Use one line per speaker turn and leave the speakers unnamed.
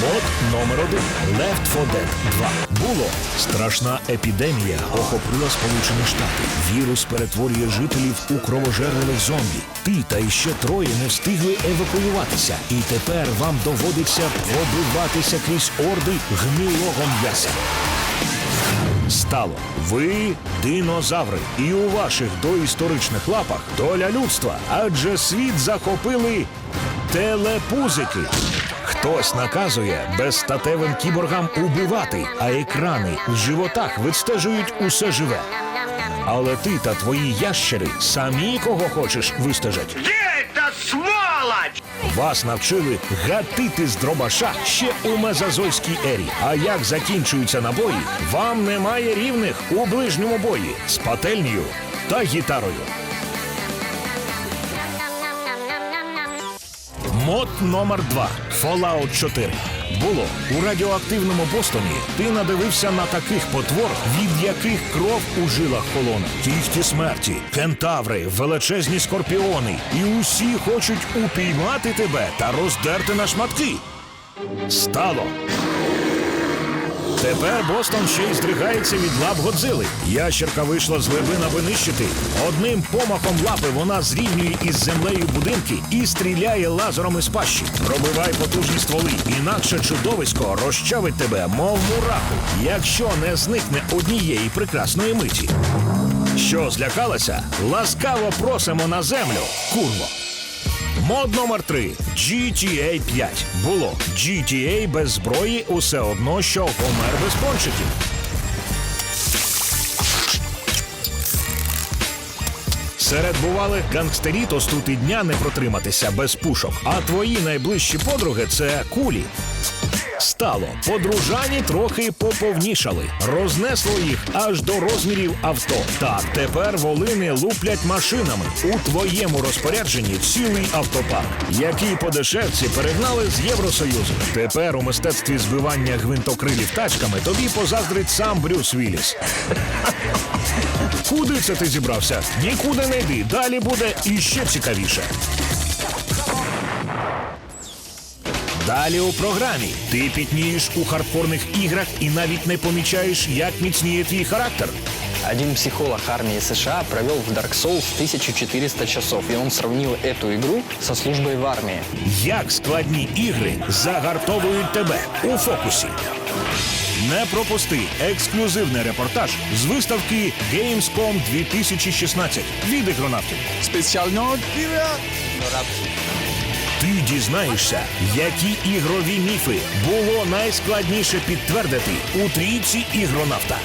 Мод номер один Left 4 Dead 2. Було страшна епідемія охопила Сполучені Штати. Вірус перетворює жителів у кровожерливих зомбі. Ти та іще троє не встигли евакуюватися, і тепер вам доводиться пробиватися крізь орди гнилого м'яса. Стало. Ви динозаври, і у ваших доісторичних лапах доля людства, адже світ захопили телепузики. Хтось наказує безстатевим кіборгам убивати, а екрани в животах відстежують усе живе. Але ти та твої ящери самі кого хочеш вистежать.
Где эта сволочь?
Вас навчили гатити з дробаша ще у мезозойській ері. А як закінчуються набої, вам немає рівних у ближньому бої з пательнею та гітарою. Мод номер 2 Fallout 4. Було у радіоактивному Бостоні. Ти надивився на таких потвор, від яких кров у жилах колона. Кіхті смерті, кентаври, величезні скорпіони. І усі хочуть упіймати тебе та роздерти на шматки. Стало. Тепер Бостон ще й здригається від лап Годзили. Ящерка вийшла з глибин, аби нищити. Одним помахом лапи вона зрівнює із землею будинки і стріляє лазером із пащі. Пробивай потужні стволи, інакше чудовисько розчавить тебе, мов мураху, якщо не зникне однієї прекрасної миті. Що злякалася? Ласкаво просимо на землю, курво. Мод номер 3 GTA 5. Було GTA без зброї усе одно, що Гомер без пончиків. Серед бувалих гангстерітос тут і дня не протриматися без пушок. А твої найближчі подруги це кулі. Стало. Подружані трохи поповнішали. Рознесло їх аж до розмірів авто. Так, тепер волини луплять машинами. У твоєму розпорядженні цілий автопарк, який по дешевці перегнали з Євросоюзу. Тепер у мистецтві збивання гвинтокрилів тачками тобі позаздрить сам Брюс Вілліс. Куди це ти зібрався? Нікуди не йди. Далі буде іще цікавіше. Далі у програмі ти пітнієш у хардкорних іграх і навіть не помічаєш, як міцніє твій характер.
Один психолог армии США провел в Dark Souls 1400 часов, и он сравнил эту игру со службой в армии.
Як складні ігри загартовують тебе у фокусі. Не пропусти ексклюзивний репортаж з виставки Gamescom 2016 від ігронавтів.
Спеціально
Ти дізнаєшся, які ігрові міфи було найскладніше підтвердити у трійці ігронавта.